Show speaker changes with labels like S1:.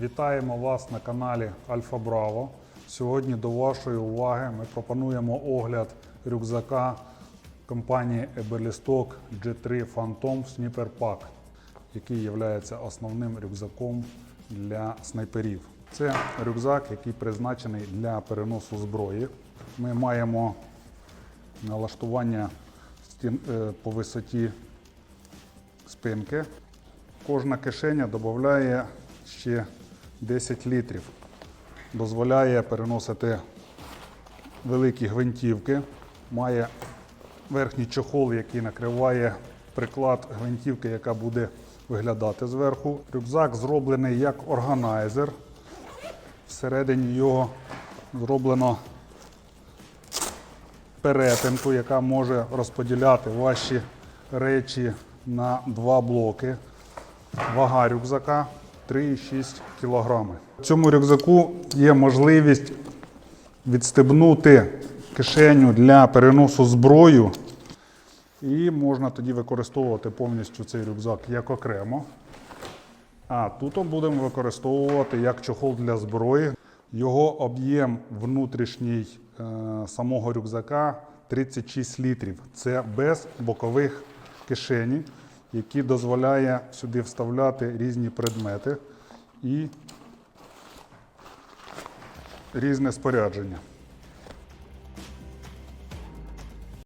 S1: Вітаємо вас на каналі Альфа Браво. Сьогодні до вашої уваги ми пропонуємо огляд рюкзака компанії Eberlestock G3 Phantom Sniper Pack, який є основним рюкзаком для снайперів. Це рюкзак, який призначений для переносу зброї. Ми маємо налаштування стін- е, по висоті спинки. Кожна кишеня додає ще 10 літрів. Дозволяє переносити великі гвинтівки. Має верхній чохол, який накриває приклад гвинтівки, яка буде виглядати зверху. Рюкзак зроблений як органайзер. Всередині його зроблено перетинку, яка може розподіляти ваші речі на два блоки. Вага рюкзака 3,6 кг. В цьому рюкзаку є можливість відстебнути кишеню для переносу зброю. І можна тоді використовувати повністю цей рюкзак як окремо. А тут будемо використовувати як чохол для зброї. Його об'єм внутрішній е, самого рюкзака 36 літрів. Це без бокових кишені, які дозволяє сюди вставляти різні предмети і різне спорядження.